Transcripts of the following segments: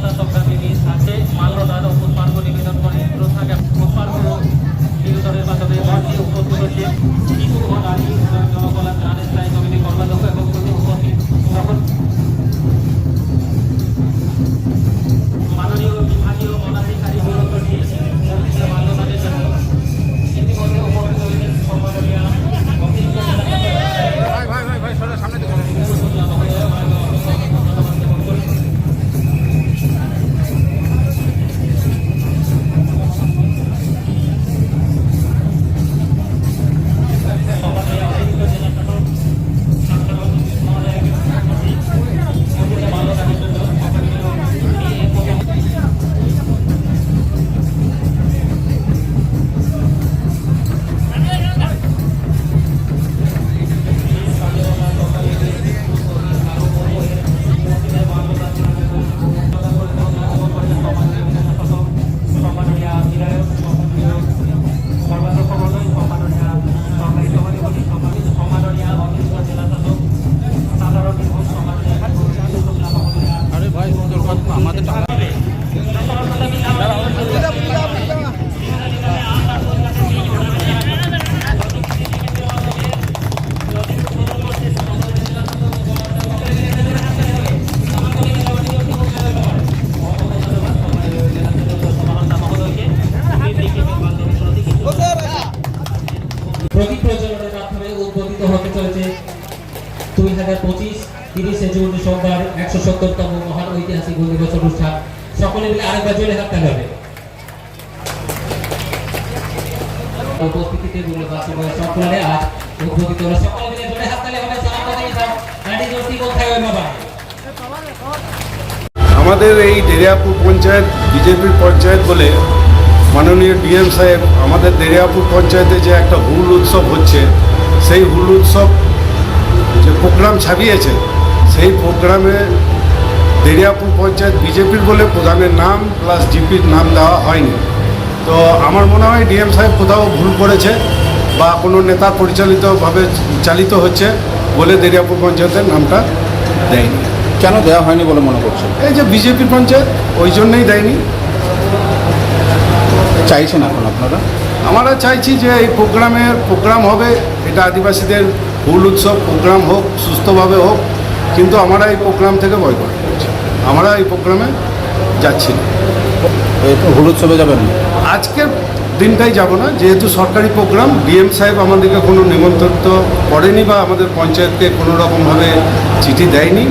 到那时候。হাজার পঁচিশ তিরিশে জুন সোমবার একশো সত্তরতম মহান ঐতিহাসিক দিবস অনুষ্ঠান। সকলে মিলে আরেকবার জোরে হাততে হবে উপস্থিতিতে সকলে আজ উদ্বোধিত হলো সকলে মিলে জোরে হাততালি হবে। আমাদের এই দেরিয়াপুর পঞ্চায়েত বিজেপির পঞ্চায়েত বলে মাননীয় ডিএম সাহেব, আমাদের দেরিয়াপুর পঞ্চায়েতে যে একটা হুল উৎসব হচ্ছে, সেই হুল উৎসব যে প্রোগ্রাম ছাপিয়েছে সেই প্রোগ্রামে দেরিয়াপুর পঞ্চায়েত বিজেপির বলে প্রধানের নাম প্লাস জিপির নাম দেওয়া হয়নি। তো আমার মনে হয় ডিএম সাহেব কোথাও ভুল করেছে বা কোনো নেতা পরিচালিতভাবে চালিত হচ্ছে বলে দেরিয়াপুর পঞ্চায়েতের নামটা দেয়নি। কেন দেওয়া হয়নি বলে মনে করছেন? এই যে বিজেপি পঞ্চায়েত ওই জন্যই দেয়নি। চাইছেন এখন আপনারা? আমরা চাইছি যে এই প্রোগ্রামের প্রোগ্রাম হবে এটা আদিবাসীদের হুল উৎসব প্রোগ্রাম হোক সুস্থভাবে হোক কিন্তু আমরা এই প্রোগ্রাম থেকে বয়কট করছি। আমরা এই প্রোগ্রামে যাচ্ছি হলুদ উৎসবে যাবেন আজকের দিনটাই যাব না যেহেতু সরকারি প্রোগ্রাম ডিএম সাহেব আমাদেরকে কোনো নিমন্ত্রণ করেনি বা আমাদের পঞ্চায়েতকে কোনো রকমভাবে চিঠি দেয়নি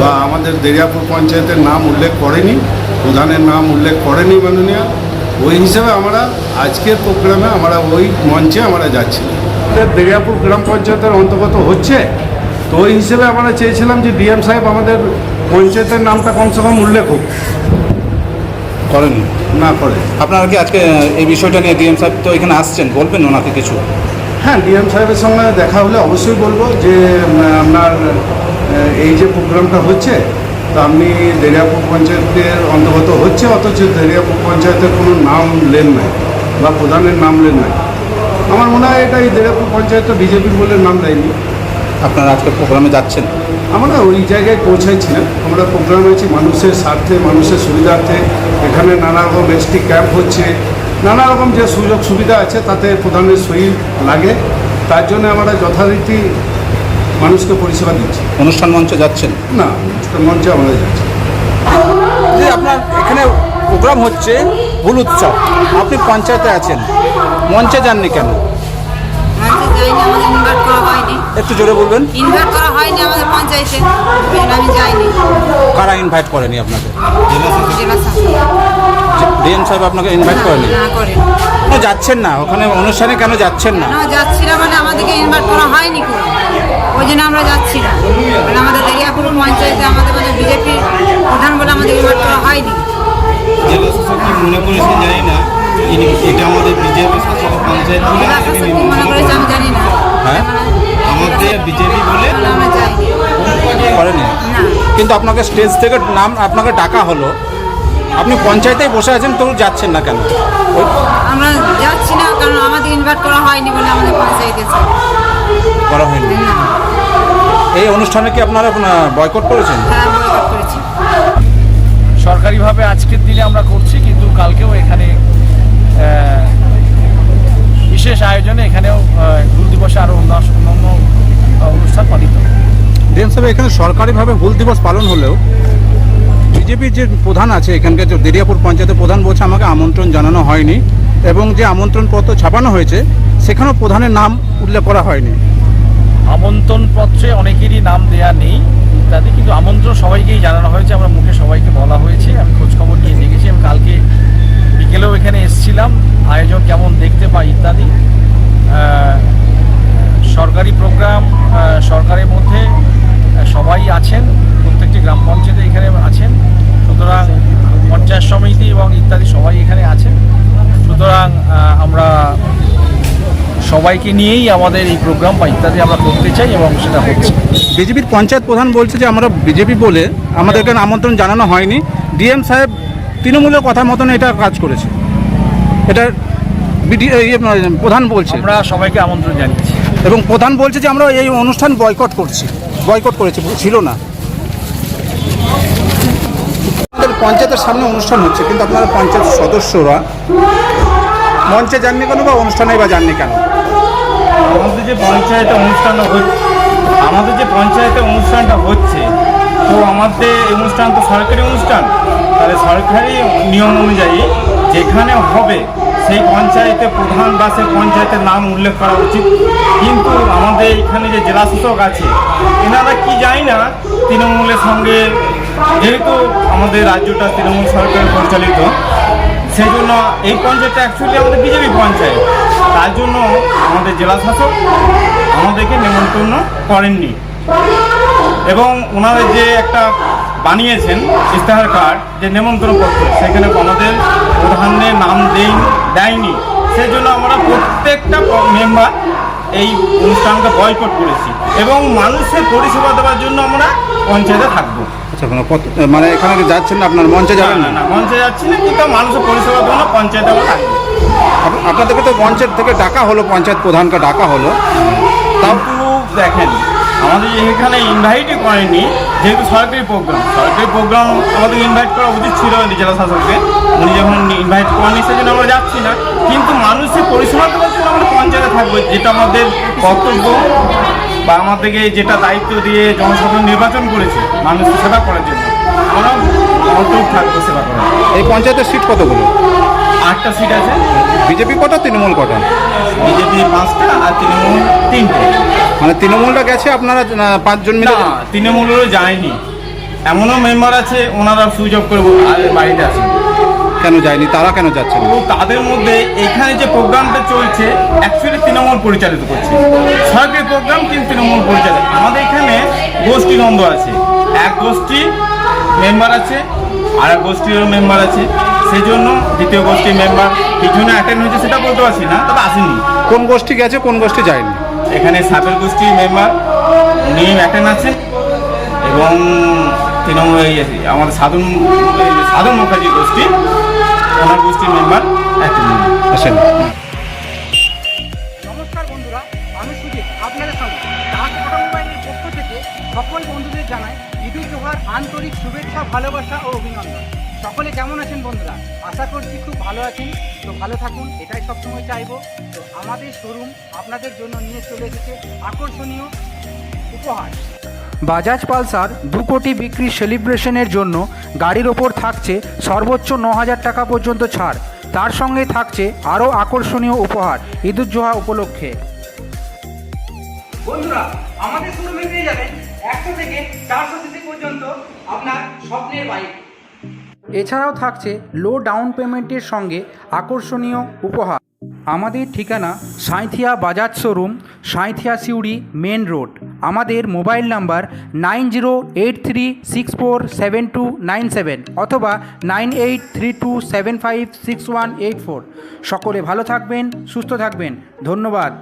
বা আমাদের দেরিয়াপুর পঞ্চায়েতের নাম উল্লেখ করেনি প্রধানের নাম উল্লেখ করেনি মাননীয়। ওই হিসেবে আমরা আজকের প্রোগ্রামে আমরা ওই মঞ্চে আমরা যাচ্ছি আমাদের দেরিয়াপুর গ্রাম পঞ্চায়েতের অন্তর্গত হচ্ছে তো ওই হিসেবে আমরা চেয়েছিলাম যে ডিএম সাহেব আমাদের পঞ্চায়েতের নামটা কমসে কম উল্লেখ হোক। করেন না করে আপনারা কি আজকে এই বিষয়টা নিয়ে ডিএম সাহেব তো এখানে আসছেন বলবেন ওনাকে কিছু? হ্যাঁ ডিএম সাহেবের সঙ্গে দেখা হলে অবশ্যই বলব যে আপনার এই যে প্রোগ্রামটা হচ্ছে তো আপনি দেরিয়াপুর পঞ্চায়েতের অন্তর্গত হচ্ছে অথচ দেরিয়াপুর পঞ্চায়েতের কোনো নাম লেন নাই বা প্রধানের নাম লেন নাই। এটা এই দেরিয়াপুর পঞ্চায়েতটা বিজেপির বলে নাম দেয়নি। আপনারা আজকে প্রোগ্রামে যাচ্ছেন? আমরা ওই জায়গায় পৌঁছাইছিলাম। আমরা প্রোগ্রাম হয়েছি মানুষের স্বার্থে মানুষের সুবিধার্থে। এখানে নানা রকম এসটি ক্যাম্প হচ্ছে। নানা রকম যে সুযোগ সুবিধা আছে তাতে প্রধানের সই লাগে। তার জন্য আমরা যথারীতি মানুষকে পরিষেবা দিচ্ছি। অনুষ্ঠান মঞ্চে যাচ্ছেন? না অনুষ্ঠান মঞ্চে আমরা যাচ্ছি যে আপনার এখানে প্রোগ্রাম হচ্ছে হুল উৎসব। আপনি পঞ্চায়েতে আছেন। মঞ্চে যাননি কেন? যাইনি আমাদের ইনভাইট করা হয়নি একটু জোরে বলবেন। ইনভাইট করা হয়নি আমাদের পঞ্চায়েতে। আমি যাইনি। কারা ইনভাইট করেনি আপনাকে? জেলা ডিএম সাহেব আপনাকে ইনভাইট করেনি? না করেন। কেন যাচ্ছেন না। ওখানে অনুষ্ঠানে কেন যাচ্ছেন না? না যাচ্ছি না মানে আমাদেরকে ইনভাইট করা হয়নি কোনো। ওই জন্য আমরা যাচ্ছি না। মানে আমাদের দেরিয়াপুর পঞ্চায়েতে আমাদের মানে বিজেপির প্রধান বলে আমাদের ইনভাইট করা হয়নি। জেলা শাসক কি মনে এটা আমাদের বিজেপি শাসক পঞ্চায়েত বলে মনে হ্যাঁ? আমাদের বিজেপি বলে আমরা করেনি? কিন্তু আপনাকে স্টেজ থেকে নাম আপনাকে ডাকা হলো। আপনি পঞ্চায়েতেই বসে আছেন তো যাচ্ছেন না কেন? আমরা যাচ্ছি না কারণ আমাদের ইনভাইট করা হয়নি বলে আমাদের পঞ্চায়েতে করা হয়নি? এই অনুষ্ঠানে কি আপনারা বয়কট করেছেন? হ্যাঁ কালকেও করেছি সরকারি আয়োজনে এখানেও হুল দিবসে আরও অন্যান্য অনুষ্ঠান পালিত। সাহেব এখানে সরকারিভাবে হুল দিবস পালন হলেও বিজেপির যে প্রধান আছে এখানকার যে দেরিয়াপুর পঞ্চায়েতের প্রধান বলছে আমাকে আমন্ত্রণ জানানো হয়নি এবং যে আমন্ত্রণপত্র ছাপানো হয়েছে সেখানেও প্রধানের নাম উল্লেখ করা হয়নি। আমন্ত্রণ পত্রে অনেকেরই নাম দেয়া নেই ইত্যাদি কিন্তু আমন্ত্রণ সবাইকেই জানানো হয়েছে আমরা মুখে সবাইকে বলা হয়েছে আমি খোঁজখবর নিয়ে দেখেছি আমি কালকে বিকেলেও এখানে এসেছিলাম। আয়োজন কেমন দেখতে পাই ইত্যাদি। সরকারি প্রোগ্রাম সরকারের মধ্যে সবাই আছেন, প্রত্যেকটি গ্রাম পঞ্চায়েতে এখানে আছেন। সুতরাং পঞ্চায়েত সমিতি এবং ইত্যাদি সবাই এখানে আছেন। সুতরাং আমরা সবাইকে নিয়েই আমাদের এই প্রোগ্রাম বা ইত্যাদি আমরা করতে চাই এবং সেটা হচ্ছে। বিজেপির পঞ্চায়েত প্রধান বলছে যে আমরা বিজেপি বলে আমাদের এখানে আমন্ত্রণ জানানো হয়নি। ডিএম সাহেব তৃণমূলের কথা মতন এটা কাজ করেছে। এটা ইয়ে, প্রধান বলছে। আমরা সবাইকে আমন্ত্রণ জানিয়েছি। এবং প্রধান বলছে যে আমরা এই অনুষ্ঠান বয়কট করছি। বয়কট করেছি ছিল না। আমাদের পঞ্চায়েতের সামনে অনুষ্ঠান হচ্ছে কিন্তু আপনারা পঞ্চায়েত সদস্যরা মঞ্চে যাননি কেন বা অনুষ্ঠানে বা যাননি কেন? আমাদের যে পঞ্চায়েতে অনুষ্ঠানটা হচ্ছে আমাদের যে পঞ্চায়েতে অনুষ্ঠানটা হচ্ছে তো আমাদের এই অনুষ্ঠান তো সরকারি অনুষ্ঠান। তাহলে সরকারি নিয়ম অনুযায়ী যেখানে হবে সেই পঞ্চায়েতে প্রধান বা সেই পঞ্চায়েতের নাম উল্লেখ করা উচিত। কিন্তু আমাদের এখানে যে জেলা শাসক আছে, এনারা কি জানি না তৃণমূলের সঙ্গে, যেহেতু আমাদের রাজ্যটা তৃণমূল সরকার পরিচালিত সেই জন্য এই পঞ্চায়েতটা অ্যাকচুয়ালি আমাদের বিজেপি পঞ্চায়েত। তার জন্য আমাদের জেলা শাসক আমাদেরকে নেমন্তন্ন করেননি। এবং ওনাদের যে একটা বানিয়েছেন ইস্তেহার কার্ড যে নেমন্ত্রণ পত্র। সেখানে আমাদের প্রধানের নাম দেই দেয়নি। সেই জন্য আমরা প্রত্যেকটা মেম্বার এই অনুষ্ঠানটা বয়কট করেছি এবং মানুষের পরিষেবা দেওয়ার জন্য আমরা পঞ্চায়েতে থাকব। আচ্ছা কোনো মানে এখানে যাচ্ছেন না? আপনার মঞ্চে যাবেন না না মঞ্চে যাচ্ছি না কিন্তু মানুষের পরিষেবার জন্য পঞ্চায়েতে আমরা থাকব। আপনাদেরকে তো মঞ্চের থেকে ডাকা হলো পঞ্চায়েত প্রধানকে ডাকা হলো। কিন্তু দেখেন আমাদের এখানে ইনভাইটই করেনি যেহেতু সরকারি প্রোগ্রাম সরকারি প্রোগ্রাম আমাদের ইনভাইট করা উচিত ছিল জেলা শাসককে উনি যখন ইনভাইট করেনি সেজন্য আমরা যাচ্ছি না। কিন্তু মানুষের পরিষেবা দেওয়ার জন্য আমরা পঞ্চায়েতে থাকব যেটা আমাদের কর্তব্য বা আমাদেরকে যেটা দায়িত্ব দিয়ে জনসাধারণ নির্বাচন করেছে মানুষের সেবা করার জন্য। আমরা অটুট থাকব সেবা করার। এই পঞ্চায়েতের সিট কতগুলো? আটটা সিট আছে। বিজেপি কটা তৃণমূল কটা? বিজেপি পাঁচটা আর তৃণমূল তিনটে। মানে তৃণমূলটা গেছে আপনারা পাঁচজন মিলে? না তৃণমূলেরও যায়নি। এমনও মেম্বার আছে ওনারা সুযোগ করে বল- আর বাড়িতে আসেন। কেন যায়নি? তারা কেন যাচ্ছে তো তাদের মধ্যে এখানে যে প্রোগ্রামটা চলছে অ্যাকচুয়ালি তৃণমূল পরিচালিত করছে। সরকারি প্রোগ্রাম কিন্তু তৃণমূল পরিচালিত। আমাদের এখানে গোষ্ঠী দ্বন্দ্ব আছে। এক গোষ্ঠী মেম্বার আছে আর এক গোষ্ঠীরও মেম্বার আছে। সেই জন্য দ্বিতীয় গোষ্ঠীর মেম্বার পিছনে অ্যাটেন্ড হয়েছে সেটা বলতে পারছি না তবে আসেনি। কোন গোষ্ঠী গেছে কোন গোষ্ঠী যায়নি? এখানে সাপের গোষ্ঠীর মেম্বার উনি অ্যাটেন্ড আছেন এবং তৃণমূল আমাদের সাধন সাধন মুখার্জি গোষ্ঠী ওনার গোষ্ঠীর মেম্বার অ্যাটেন্ড আসেন। নমস্কার বন্ধুরা আমি সুজিত আপনাদের সঙ্গে। ডাক মোবাইলের পক্ষ থেকে সকল বন্ধুদের জানাই ঈদুল জোহার আন্তরিক শুভেচ্ছা ভালোবাসা ও অভিনন্দন। সকলে কেমন আছেন বন্ধুরা? আশা করছি খুব ভালো আছেন। তো ভালো থাকুন এটাই সবসময় চাইব। তো আমাদের শোরুম আপনাদের জন্য নিয়ে চলে এসেছে আকর্ষণীয় উপহার। বাজাজ পালসার দু কোটি বিক্রি সেলিব্রেশনের জন্য গাড়ির ওপর থাকছে সর্বোচ্চ ন হাজার টাকা পর্যন্ত ছাড়। তার সঙ্গে থাকছে আরও আকর্ষণীয় উপহার ঈদুজ্জোহা উপলক্ষে। বন্ধুরা আমাদের শোরুমে পেয়ে যাবেন একশো থেকে চারশো সিসি পর্যন্ত আপনার স্বপ্নের বাইক। এছাড়াও থাকছে লো ডাউন পেমেন্টের সঙ্গে আকর্ষণীয় উপহার। আমাদের ঠিকানা Sainthia Bajaj showroom, Sainthia Suri main road. আমাদের mobile number nine zero eight three six four seven two nine seven অথবা nine eight three two seven five six one eight four. সকলে ভালো থাকবেন, সুস্থ থাকবেন। ধন্যবাদ।